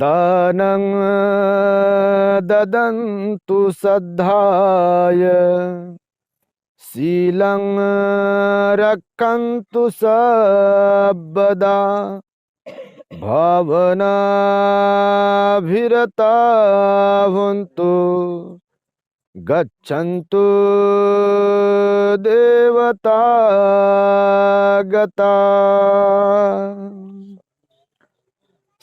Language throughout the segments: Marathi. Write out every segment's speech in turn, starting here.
दानं ददन्तु सद्धाय। शीलं रक्षन्तु सबदा भावनाभिरता भवन्तु गच्छन्तु देवता गता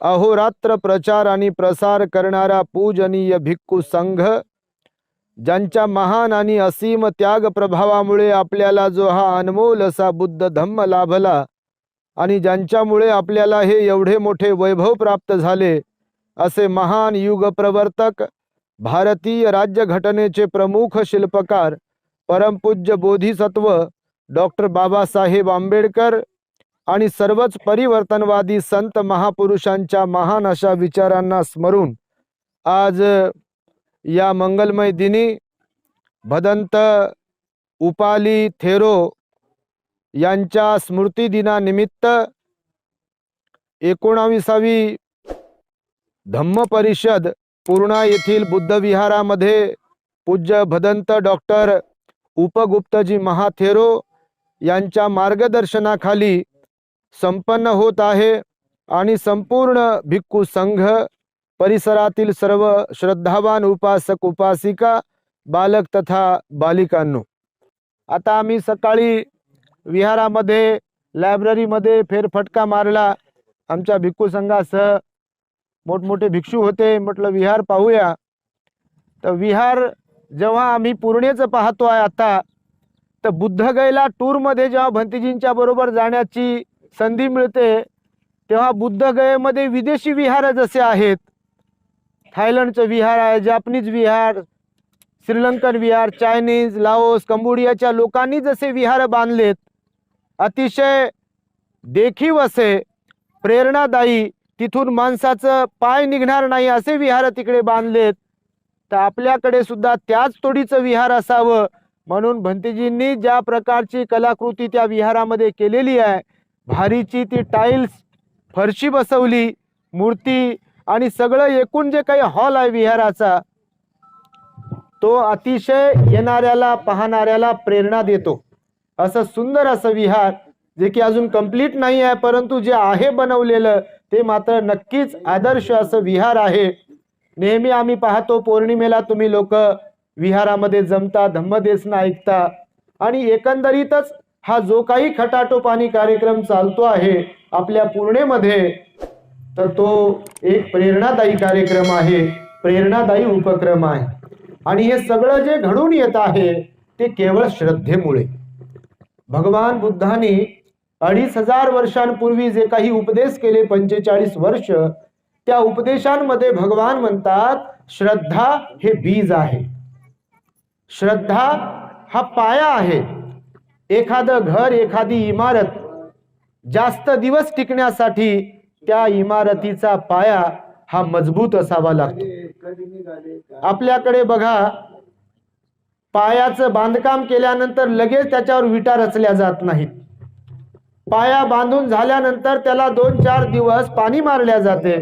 अहोरात्र प्रचार आणि प्रसार करणारा पूजनीय भिक्खू संघ ज्यांच्या महान आणि असीम त्याग प्रभावामुळे आपल्याला जो हा अनमोल असा बुद्ध धम्म लाभला आणि ज्यांच्यामुळे आपल्याला हे एवढे मोठे वैभव प्राप्त झाले असे महान युग प्रवर्तक भारतीय राज्यघटनेचे प्रमुख शिल्पकार परमपूज्य बोधिसत्व डॉक्टर बाबासाहेब आंबेडकर आणि सर्वच परिवर्तनवादी संत महापुरुषांच्या महान अशा विचारांना स्मरून आज या मंगलमय दिनी भदंत उपाली थेरो यांच्या स्मृतिदिनानिमित्त एकोणाविसावी धम्म परिषद पूर्णा येथील बुद्धविहारामध्ये पूज्य भदंत डॉक्टर उपगुप्तजी महाथेरो यांच्या मार्गदर्शनाखाली संपन्न होत आहे आणि संपूर्ण भिक्खू संघ परिसरातील सर्व श्रद्धावान उपासक उपासिका बालक तथा बालिकांनो आता आम्ही सकाळी विहारामध्ये लायब्ररीमध्ये फेरफटका मारला. आमच्या भिक्खू संघासह मोठमोठे भिक्षू होते. म्हटलं विहार पाहूया. तर विहार जेव्हा आम्ही पूर्णेचं पाहतो आहे आता तर बुद्धगयला टूरमध्ये जेव्हा भंतीजींच्या बरोबर जाण्याची संधी मिळते तेव्हा बुद्धगयेमध्ये विदेशी विहार जसे आहेत थायलंडचं विहार आहे जापनीज विहार श्रीलंकन विहार चायनीज लाओस कंबोडियाच्या लोकांनी जसे विहार बांधलेत अतिशय देखीव असे प्रेरणादायी तिथून माणसाचं पाय निघणार नाही असे विहार तिकडे बांधलेत तर आपल्याकडे सुद्धा त्याच तोडीचं विहार असावं म्हणून भंतीजींनी ज्या प्रकारची कलाकृती त्या विहारामध्ये केलेली आहे भारीची ती टाईल्स फरशी बसवली मूर्ती आणि सगळं एकूण जे काही हॉल आहे विहाराचा तो अतिशय येणाऱ्याला पाहणाऱ्याला प्रेरणा देतो. असं सुंदर असं विहार जे की अजून कंप्लीट नाही आहे परंतु जे आहे बनवलेलं ते मात्र नक्कीच आदर्श असं विहार आहे. नेहमी आम्ही पाहतो पौर्णिमेला तुम्ही लोक विहारामध्ये जमता धम्मदेसना ऐकता आणि एकंदरीतच हा जो काही खटाटोपानी कार्यक्रम चालतो आहे आपल्या पूर्णेमध्ये तर तो एक प्रेरणादायी कार्यक्रम आहे प्रेरणादायी उपक्रम आहे. आणि हे सगळं जे घडून येत आहे ते केवळ श्रद्धेमुळे. भगवान बुद्धाने अडीच हजार वर्षांपूर्वी जे काही उपदेश केले पंचेचाळीस वर्ष त्या उपदेशांमध्ये भगवान म्हणतात श्रद्धा हे बीज आहे. श्रद्धा हा पाया आहे. एखादं घर एखादी इमारत जास्त दिवस टिकण्यासाठी त्या इमारतीचा पाया हा मजबूत असावा लागतो. आपल्याकडे बघा पायाचं बांधकाम केल्यानंतर लगेच त्याच्यावर विटा रचल्या जात नाहीत. पाया बांधून झाल्यानंतर त्याला दोन चार दिवस पाणी मारल्या जाते.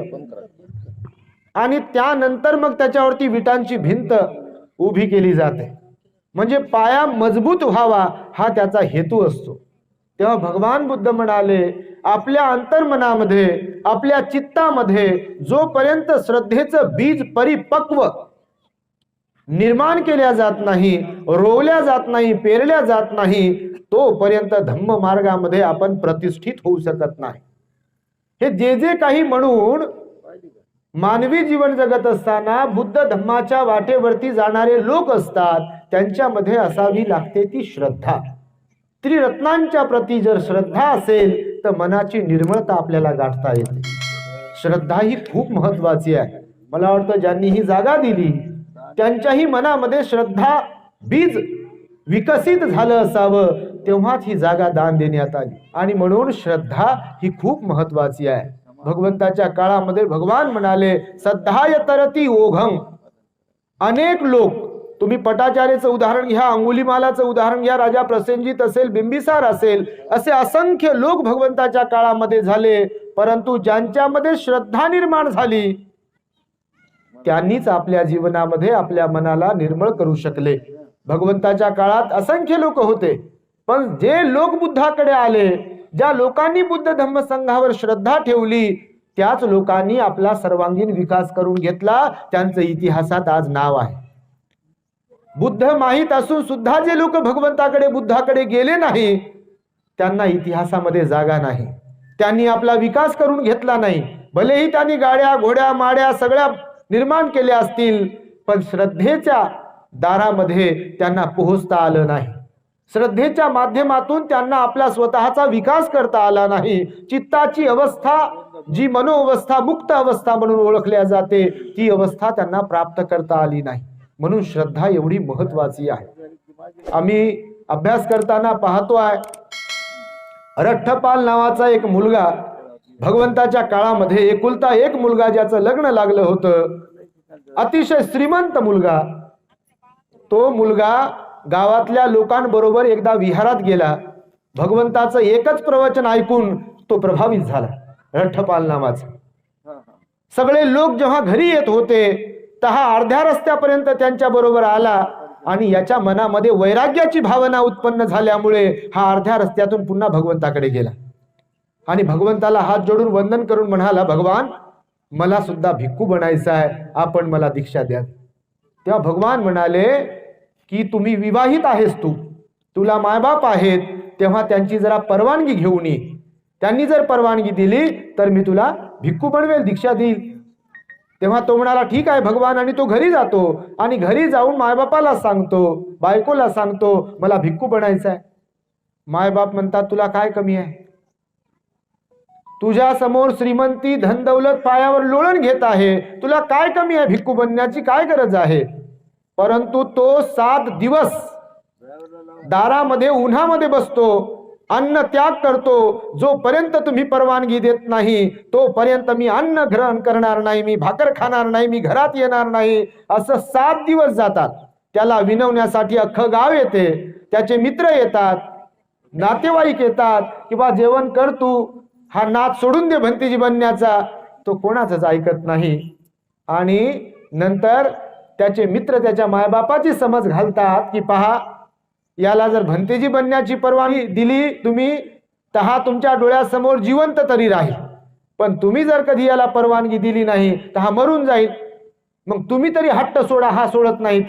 आणि त्यानंतर मग त्याच्यावरती विटांची भिंत उभी केली जाते. म्हणजे पाया मजबूत व्हावा हा त्याचा हेतू असतो. तेव्हा भगवान बुद्ध म्हणाले आपल्या अंतर्मनामध्ये आपल्या चित्तामध्ये जोपर्यंत श्रद्धेचं बीज परिपक्व निर्माण केल्या जात नाही रोवल्या जात नाही पेरल्या जात नाही तोपर्यंत धम्म मार्गामध्ये आपण प्रतिष्ठित होऊ शकत नाही. हे जे जे काही म्हणून मानवी जीवन जगत असताना बुद्ध धम्माच्या वाटेवरती जाणारे लोक असतात त्यांच्यामध्ये असावी लागते ती श्रद्धा. त्रिरत्नांच्या प्रती जर श्रद्धा असेल तर मनाची निर्मळता आपल्याला गाठता येते. श्रद्धा ही खूप महत्वाची आहे. मला वाटतं ज्यांनी ही जागा दिली त्यांच्याही मनामध्ये श्रद्धा बीज विकसित झालं असावं तेव्हाच ही जागा दान देण्यात आली. आणि म्हणून श्रद्धा ही खूप महत्वाची आहे. भगवंताच्या काळामध्ये भगवान म्हणाले सद्धाय तरती ओघम अनेक लोक तुम्ही पटाचार्यचं उदाहरण घ्या अंगुलीमालाचं उदाहरण घ्या राजा प्रसेनजीत असेल बिंबिसार असेल असे असंख्य लोक भगवंताच्या काळामध्ये झाले परंतु ज्यांच्यामध्ये श्रद्धा निर्माण झाली त्यांनीच आपल्या जीवनामध्ये आपल्या मनाला निर्मळ करू शकले. भगवंताच्या काळात असंख्य लोक होते पण जे लोक बुद्धाकडे आले ज्या लोकांनी बुद्ध धम्म संघावर श्रद्धा ठेवली त्याच लोकांनी आपला सर्वांगीण विकास करून घेतला त्यांचं इतिहासात आज नाव आहे. बुद्ध माहीत असून सुद्धा जे लोक भगवंताकडे बुद्धाकडे गेले नाही त्यांना इतिहासामध्ये जागा नाही. त्यांनी आपला विकास करून घेतला नाही. भलेही त्यांनी गाड्या घोड्या माड्या सगळ्या निर्माण केल्या असतील पण श्रद्धेच्या दारामध्ये त्यांना पोहोचता आलं नाही. श्रद्धेच्या माध्यमातून त्यांना आपला स्वतःचा विकास करता आला नाही. चित्ताची अवस्था जी मनोअवस्था मुक्त अवस्था म्हणून ओळखल्या जाते ती अवस्था त्यांना प्राप्त करता आली नाही. म्हणून श्रद्धा एवढी महत्वाची आहे. आम्ही अभ्यास करताना पाहतो आहे रठ्ठपाल नावाचा एक मुलगा भगवंताच्या काळामध्ये एकुलता एक मुलगा ज्याचं लग्न लागलं होतं. अतिशय श्रीमंत मुलगा. तो मुलगा गावातल्या लोकांबरोबर एकदा विहारात गेला. भगवंताचं एकच प्रवचन ऐकून तो प्रभावित झाला रठ्ठपाल नावाचा. सगळे लोक जेव्हा घरी येत होते तहा अर्ध्या रस्त्यापर्यंत त्यांच्या बरोबर आला आणि याच्या मनामध्ये वैराग्याची भावना उत्पन्न झाल्यामुळे हा अर्ध्या रस्त्यातून पुन्हा भगवंताकडे गेला. आणि भगवंताला हात जोडून वंदन करून म्हणाला भगवान मला सुद्धा भिक्खू बनायचं आहे आपण मला दीक्षा द्या. तेव्हा भगवान म्हणाले की तुम्ही विवाहित आहेस तू. तुला मायबाप आहेत तेव्हा त्यांची जरा परवानगी घेऊन ये. त्यांनी जर परवानगी दिली तर मी तुला भिक्खू बनवेल दीक्षा देईल. तेव्हा तो म्हणाला ठीक आहे भगवान आणि तो घरी जातो. आणि घरी जाऊन मायबापाला सांगतो बायकोला सांगतो मला भिक्खू बनायचा आहे मायबाप म्हणतात तुला काय कमी आहे? तुझ्या समोर श्रीमंती धनदौलत पायावर लोळण घेत आहे. तुला काय कमी आहे भिक्खू बनण्याची? काय गरज आहे? परंतु तो सात दिवस दारामध्ये उन्हामध्ये बसतो. अन्न त्याग करतो. जोपर्यंत तुम्ही परवानगी देत नाही तोपर्यंत मी अन्न ग्रहण करणार नाही मी भाकर खाणार नाही मी घरात येणार नाही. असं सात दिवस जातात. त्याला विनवण्यासाठी अख्खं गाव येते. त्याचे मित्र येतात नातेवाईक येतात किंवा जेवण कर तू. हा नाच सोडून दे भंतीजी बनण्याचा. तो कोणाचंच ऐकत नाही. आणि नंतर त्याचे मित्र त्याच्या मायबापाची समज घालतात की पहा याला जर भंतेजी बनण्याची परवानगी दिली तुम्ही तर हा तुमच्या डोळ्यासमोर जिवंत तरी राहील. पण तुम्ही जर कधी याला परवानगी दिली नाही तर हा मरून जाईल. मग तुम्ही तरी हट्ट सोडा हा सोडत नाहीत.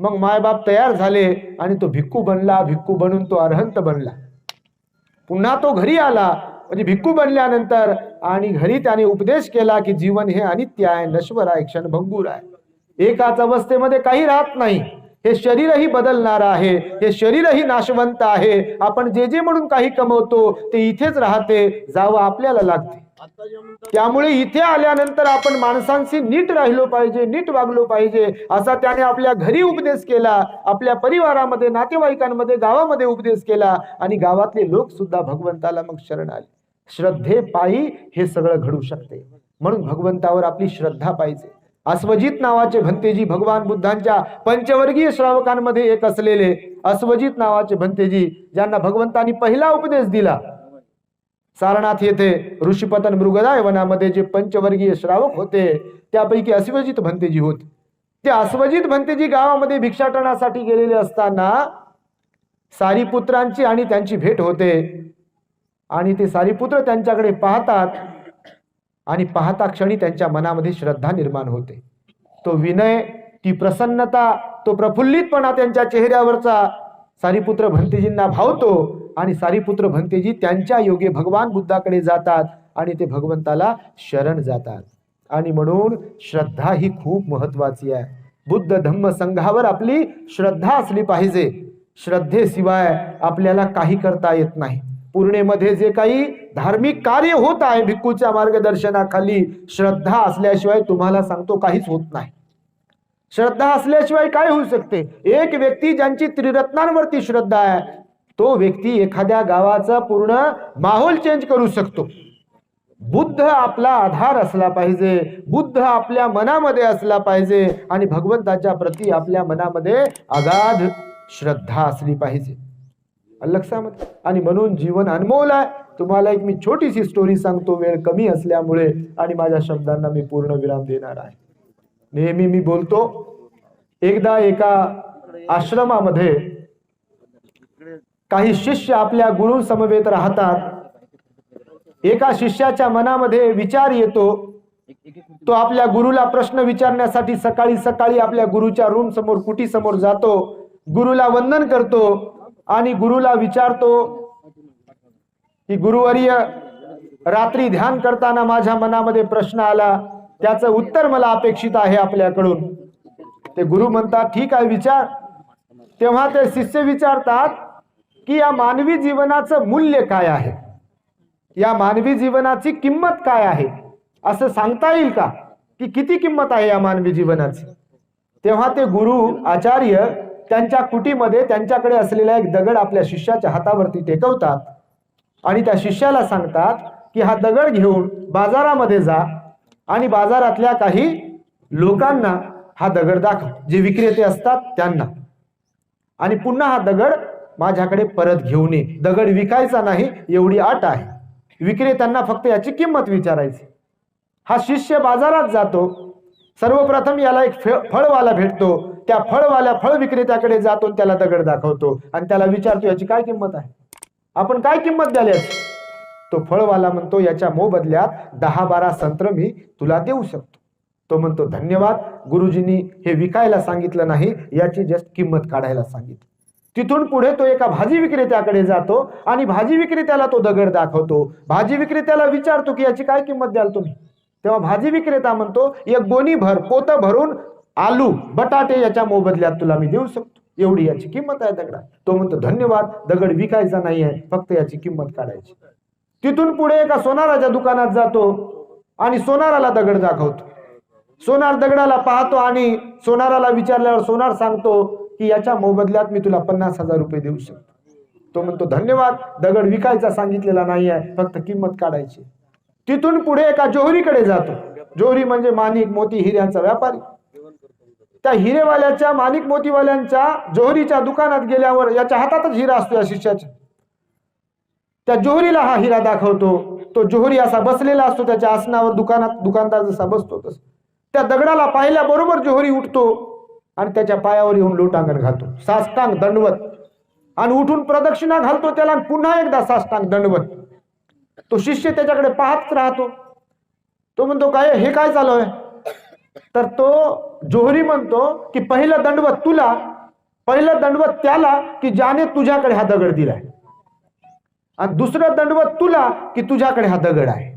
मग मायबाप तयार झाले आणि तो भिक्खू बनला भिक्खू बनून तो अर्हंत बनला. पुन्हा तो घरी आला म्हणजे भिक्खू बनल्यानंतर आणि घरी त्याने उपदेश केला की जीवन हे अनित्य आहे नश्वर आहे क्षणभंगूर आहे. एकाच अवस्थेमध्ये काही राहत नाही. हे शरीरही बदलणार आहे हे शरीरही नाशवंत आहे. आपण जे जे म्हणून काही कमवतो ते इथेच राहते जावं आपल्याला लागते. त्यामुळे इथे आल्यानंतर आपण माणसांशी नीट राहिलो पाहिजे नीट वागलो पाहिजे. असा त्याने आपल्या घरी उपदेश केला आपल्या परिवारामध्ये नातेवाईकांमध्ये गावामध्ये उपदेश केला आणि गावातले लोक सुद्धा भगवंताला मग शरण आले श्रद्धे पायी हे सगळं घडू शकते. म्हणून भगवंतावर आपली श्रद्धा पाहिजे. अस्वजित नावाचे भंतेजी भगवान बुद्धांच्या पंचवर्गीय श्रावकांमध्ये एक असलेले अस्वजित नावाचे भंतेजी ज्यांना भगवंतांनी पहिला उपदेश दिला. सारनाथ येथे ऋषीपतन मृगदाय वनामध्ये जे पंचवर्गीय श्रावक होते त्यापैकी अस्वजित भंतेजी होत. ते अस्वजित भंतेजी गावामध्ये भिक्षाटनासाठी गेलेले असताना सारीपुत्रांची आणि त्यांची भेट होते. आणि ते सारीपुत्र त्यांच्याकडे पाहतात आणि पाहता क्षणी त्यांच्या मनामध्ये श्रद्धा निर्माण होते. तो विनय ती प्रसन्नता तो प्रफुल्लितपणा त्यांच्या चेहऱ्यावरचा. सारीपुत्र भंतेजींना भावतो आणि सारीपुत्र भंतेजी त्यांच्या योगे भगवान बुद्धाकडे जातात आणि ते भगवंताला शरण जातात. आणि म्हणून श्रद्धा ही खूप महत्वाची आहे. बुद्ध धम्म संघावर आपली श्रद्धा असली पाहिजे. श्रद्धेशिवाय आपल्याला काही करता येत नाही. पूर्णेमध्ये जे काही धार्मिक कार्य होत आहे भिक्खूच्या मार्गदर्शनाखाली. श्रद्धा असल्याशिवाय तुम्हाला सांगतो काहीच होत नाही. श्रद्धा असल्याशिवाय काय होऊ शकते? एक व्यक्ती ज्यांची त्रिरत्नांवरती श्रद्धा आहे तो व्यक्ती एखाद्या गावाचा पूर्ण माहोल चेंज करू शकतो. बुद्ध आपला आधार असला पाहिजे बुद्ध आपल्या मनामध्ये असला पाहिजे आणि भगवंताच्या प्रती आपल्या मनामध्ये अगाध श्रद्धा असली पाहिजे. लक्षामध्ये आणि म्हणून जीवन अनमोल आहे. तुम्हाला एक मी छोटीशी स्टोरी सांगतो वेळ कमी असल्यामुळे आणि माझ्या शब्दांना मी पूर्ण विराम देणार आहे. नेहमी मी बोलतो एकदा एका आश्रमामध्ये काही शिष्य आपल्या गुरु समवेत राहतात. एका शिष्याच्या मनामध्ये विचार येतो तो आपल्या गुरुला प्रश्न विचारण्यासाठी सकाळी सकाळी आपल्या गुरुच्या रूम समोर कुटी समोर जातो. गुरुला वंदन करतो आणि गुरुला विचारतो की गुरुवर्य रात्री ध्यान करताना माझ्या मनामध्ये प्रश्न आला त्याचं उत्तर मला अपेक्षित आहे आपल्याकडून. ते गुरु म्हणतात ठीक आहे विचार. तेव्हा ते शिष्य विचारतात की या मानवी जीवनाचं मूल्य काय आहे? या मानवी जीवनाची किंमत काय आहे? असं सांगता येईल का? की किती किंमत आहे या मानवी जीवनाची? तेव्हा ते गुरु आचार्य त्यांच्या कुटीमध्ये त्यांच्याकडे असलेला एक दगड आपल्या शिष्याच्या हातावरती टेकवतात. आणि त्या शिष्याला सांगतात की हा दगड घेऊन बाजारामध्ये जा आणि बाजारातल्या काही लोकांना हा दगड दाखव. जे विक्रेते असतात त्यांना. आणि पुन्हा हा दगड माझ्याकडे परत घेऊन ये. दगड विकायचा नाही एवढी आट आहे. विक्रेत्यांना फक्त याची किंमत विचारायची. हा शिष्य बाजारात जातो. सर्वप्रथम याला एक फळवाला भेटतो. त्या फळवाल्या फळ विक्रेत्याकडे जातो आणि त्याला दगड दाखवतो. आणि त्याला विचारतो याची काय किंमत आहे? आपण काय किंमत द्याल तो फळवाला म्हणतो याच्या मोबदल्यात दहा बारा संत्र मी तुला देऊ शकतो. तो म्हणतो धन्यवाद गुरुजींनी हे विकायला सांगितलं नाही याची जस्ट किंमत काढायला सांगितली. तिथून पुढे तो एका भाजी विक्रेत्याकडे जातो आणि भाजी विक्रेत्याला तो दगड दाखवतो. भाजी विक्रेत्याला विचारतो की याची काय किंमत द्याल तुम्ही? तेव्हा भाजी विक्रेता म्हणतो एक गोणी भर पोत भरून आलू बटाटे याच्या मोबदल्यात तुला मी देऊ शकतो. एवढी याची किंमत आहे दगडा. तो म्हणतो धन्यवाद दगड विकायचा नाही आहे फक्त याची किंमत काढायची. तिथून पुढे एका सोनाराच्या दुकानात जातो आणि सोनाराला दगड दाखवतो. सोनार दगडाला पाहतो आणि सोनाराला विचारल्यावर सोनार सांगतो की याच्या मोबदल्यात मी तुला पन्नास हजार रुपये देऊ शकतो. तो म्हणतो धन्यवाद दगड विकायचा सांगितलेला नाही आहे फक्त किंमत काढायची तिथून पुढे एका जोहरीकडे जातो. जोहरी म्हणजे माणिक मोती हिऱ्यांचा व्यापारी. त्या हिरेवाल्याच्या माणिक मोतीवाल्यांच्या जोहरीच्या दुकानात गेल्यावर याच्या हातातच हिरा असतो या शिष्याच्या. त्या जोहरीला हा हिरा दाखवतो. तो जोहरी असा बसलेला असतो त्याच्या आसनावर दुकानात दुकानदार जसा बसतो तस. त्या दगडाला पाहिल्याबरोबर जोहरी उठतो आणि त्याच्या पायावर येऊन लोटांगण घालतो. साष्टांग दंडवत. आणि उठून प्रदक्षिणा घालतो त्याला पुन्हा एकदा साष्टांग दंडवत. तो शिष्य त्याच्याकडे पाहत राहतो. तो म्हणतो काय हे काय चालू आहे? तर तो जोहरी म्हणतो की पहिला दंडवत तुला पहिलं दंडवत त्याला की ज्याने तुझ्याकडे हा दगड दिलाय. आणि दुसरं दंडवत तुला की तुझ्याकडे हा दगड आहे.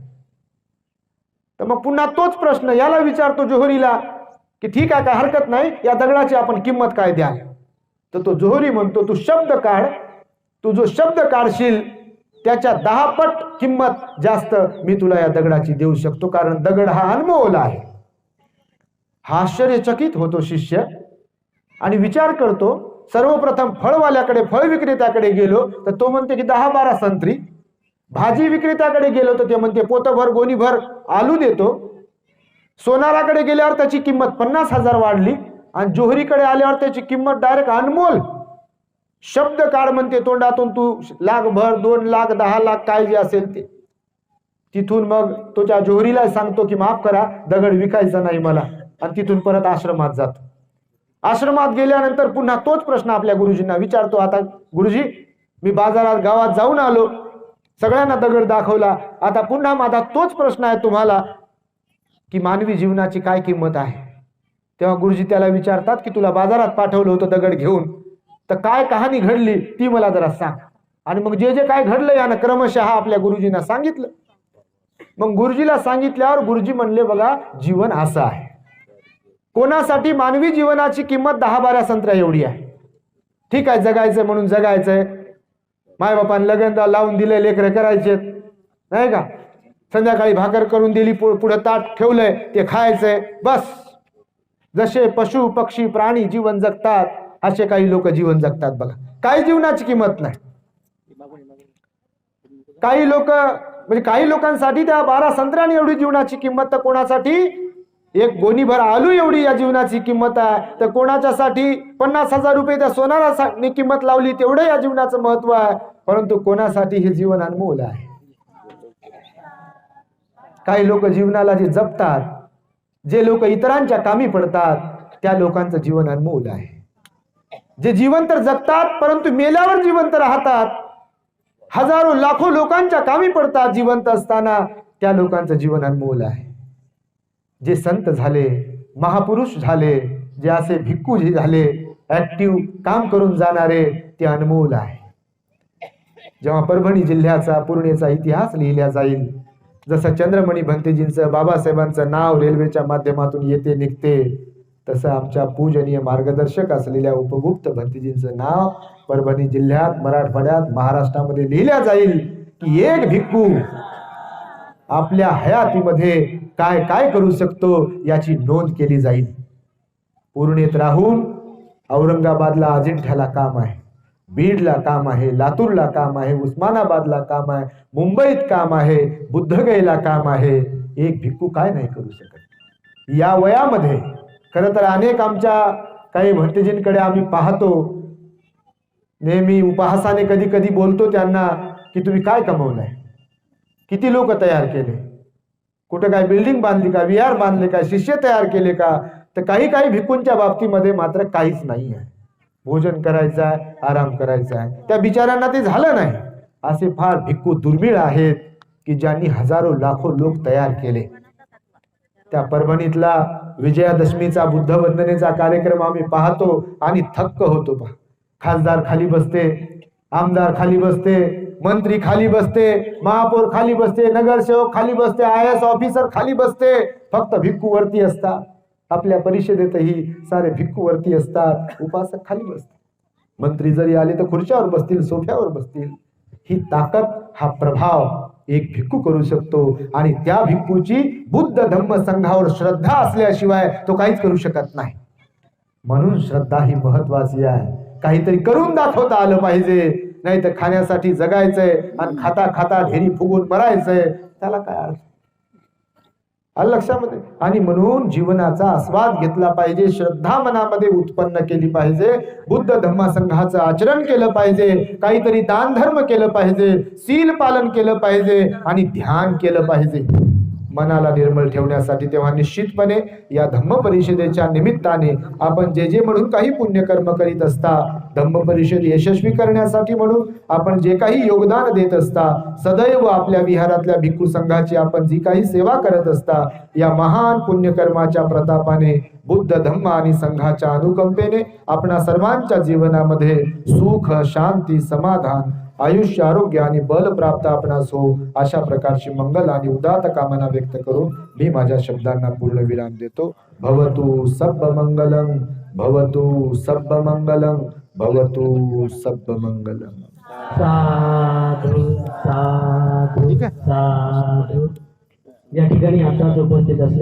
तर मग पुन्हा तोच प्रश्न याला विचारतो जोहरीला की ठीक आहे काय हरकत नाही या दगडाची आपण किंमत काय द्याल? तर तो जोहरी म्हणतो तू शब्द काढ. तू जो शब्द काढशील त्याच्या दहा पट किंमत जास्त मी तुला या दगडाची देऊ शकतो. कारण दगड हा अनमोल आहे. हा आश्चर्यचकित होतो शिष्य. आणि विचार करतो सर्वप्रथम फळवाल्याकडे फळ विक्रेत्याकडे गेलो तर तो म्हणते की दहा बारा संत्री. भाजी विक्रेत्याकडे गेलो तर ते म्हणते पोतभर गोणीभर आलू देतो. सोनाराकडे गेल्यावर त्याची किंमत पन्नास हजार वाढली आणि जोहरीकडे आल्यावर त्याची किंमत डायरेक्ट अनमोल. शब्द काढ म्हणते तोंडातून तू लाखभर दोन लाख दहा लाख काय जे असेल ते. तिथून मग तो त्या जोहरीला सांगतो की माफ करा दगड विकायचा नाही मला. आणि तिथून परत आश्रमात जातो. आश्रमात गेल्यानंतर पुन्हा तोच प्रश्न आपल्या गुरुजींना विचारतो. आता गुरुजी मी बाजारात गावात जाऊन आलो. सगळ्यांना दगड दाखवला. आता पुन्हा माझा तोच प्रश्न आहे तुम्हाला की मानवी जीवनाची काय किंमत आहे? तेव्हा गुरुजी त्याला विचारतात की तुला बाजारात पाठवलं होतं दगड घेऊन. तर काय कहाणी घडली ती मला जरा सांग. आणि मग जे जे काय घडलं यानं क्रमशः आपल्या गुरुजींना सांगितलं. मग गुरुजीला सांगितल्यावर गुरुजी म्हणले बघा जीवन असं आहे. कोणासाठी मानवी जीवनाची किंमत दहा बारा संत्र्या एवढी आहे? ठीक आहे जगायचं म्हणून जगायचंय. मायबापान लगन लावून दिले लेकरं करायचे नाही का? संध्याकाळी भाकर करून दिली पु- पुढं ताट ठेवलंय ते खायचंय. बस. जसे पशु पक्षी प्राणी जीवन जगतात असे काही लोक जीवन जगतात बघा. काही जीवनाची किंमत नाही. काही लोक म्हणजे काही लोकांसाठी त्या बारा संत्र्याने एवढी जीवनाची किंमत तर कोणासाठी? एक गोणीभर आलू एवढी या जीवनाची किंमत आहे. तर कोणाच्यासाठी पन्नास हजार रुपये त्या सोनारासाठी किंमत लावली तेवढं या जीवनाचं महत्त्व आहे. परंतु कोणासाठी हे जीवन अनमोल आहे? काही लोक जीवनाला जे जपतात जे लोक इतरांच्या कामी पडतात त्या लोकांचं जीवन अनमोल आहे. जे जीवन तर जगतात परंतु मेल्यावर जिवंत राहतात हजारो लाखो लोकांच्या कामी पडतात जिवंत असताना त्या लोकांचं जीवन अनमोल आहे. जे संत झाले महापुरुष झाले जे असे भिक्खू जे झाले ऍक्टिव्ह काम करून जाणारे ते अनमोल आहे. जेव्हा परभणी जिल्ह्याचा पूर्णेचा इतिहास लिहिला जाईल जसं चंद्रमणी भंतेजींचं बाबासाहेबांचं नाव रेल्वेच्या माध्यमातून येते निघते तसं आमच्या पूजनीय मार्गदर्शक असलेल्या उपगुप्त भंतेजींचं नाव परभणी जिल्ह्यात मराठवाड्यात महाराष्ट्रामध्ये लिहिल्या जाईल की एक भिक्खू आपल्या हयातीमध्ये काय काय करू शकतो याची नोंद केली जाईल. पूर्णेत राहून औरंगाबादला अजिंठ्याला काम आहे बीडला काम आहे लातूरला काम आहे उस्मानाबादला काम आहे मुंबईत काम आहे बुद्धगयला काम आहे. एक भिक्खू काय नाही करू शकत. या वयामध्ये खरं तर अनेक आमच्या काही भंतेजींकडे आम्ही पाहतो. नेहमी उपहासाने कधी कधी बोलतो त्यांना की तुम्ही काय कमवलंय? किती लोक तयार केले? कुठं काय बिल्डिंग बांधली का? विहार बांधले का? शिष्य तयार केले का? तर काही काही भिकूंच्या बाबतीमध्ये मात्र काहीच नाही आहे. भोजन करायचं आहे आराम करायचा आहे. त्या बिचाऱ्यांना ते झालं नाही. असे फार भिक्खू दुर्मिळ आहेत की ज्यांनी हजारो लाखो लोक तयार केले. त्या परभणीतला विजयादशमीचा बुद्ध वंदनेचा कार्यक्रम आम्ही पाहतो आणि थक्क होतो पहा. खासदार खाली बसते आमदार खाली बसते मंत्री खाली बसते महापौर खाली बसते नगरसेवक खाली बसते आय एस ऑफिसर खाली बसते. फक्त भिक्खू वरती असतात. आपल्या परिषदेतही सारे भिक्खू वरती असतात. उपासक खाली बसतात. मंत्री जरी आले तर खुर्च्यावर बसतील सोफ्यावर बसतील. ही ताकद हा प्रभाव एक भिक्खू करू शकतो. आणि त्या भिक्खूची बुद्ध धम्म संघावर श्रद्धा असल्याशिवाय तो काहीच करू शकत नाही. म्हणून श्रद्धा ही महत्वाची आहे. काहीतरी करून दाखवता आलं पाहिजे. नाही तर खाण्यासाठी जगायचंय आणि खाता खाता ढेरी फुगून मरायचंय. त्याला काय अर्थ? आलं लक्षामध्ये? आणि म्हणून जीवनाचा आस्वाद घेतला पाहिजे श्रद्धा मनामध्ये उत्पन्न केली पाहिजे बुद्ध धर्मासंघाचं आचरण केलं पाहिजे काहीतरी दान धर्म केलं पाहिजे सील पालन केलं पाहिजे आणि ध्यान केलं पाहिजे. मनाला निर्मळ ठेवण्यासाठी तेव्हा निश्चितपणे या धम्म परिषदेच्या निमित्ताने आपण जे जे म्हणून काही पुण्यकर्म करीत असता धम्म परिषद यशस्वी करण्यासाठी म्हणून आपण जे काही योगदान देत असता सदैव आपल्या विहारातल्या भिक्खू संघाची आपण जी काही सेवा करत असता या महान पुण्यकर्माच्या प्रतापाने बुद्ध धम्म आणि संघाच्या अनुकंपेने आपणा सर्वांच्या जीवनामध्ये सुख शांती समाधान आयुष्य आरोग्य आणि बल प्राप्त आपणास हो अशा प्रकारची मंगल आणि उदात कामना व्यक्त करून मी माझ्या शब्दांना पूर्ण विराम देतो. भवतु सब्ब मंगलम भवतु सब्ब मंगलम भवतु सब्ब मंगलम साधू साधू साधू. या ठिकाणी आता उपस्थित असले.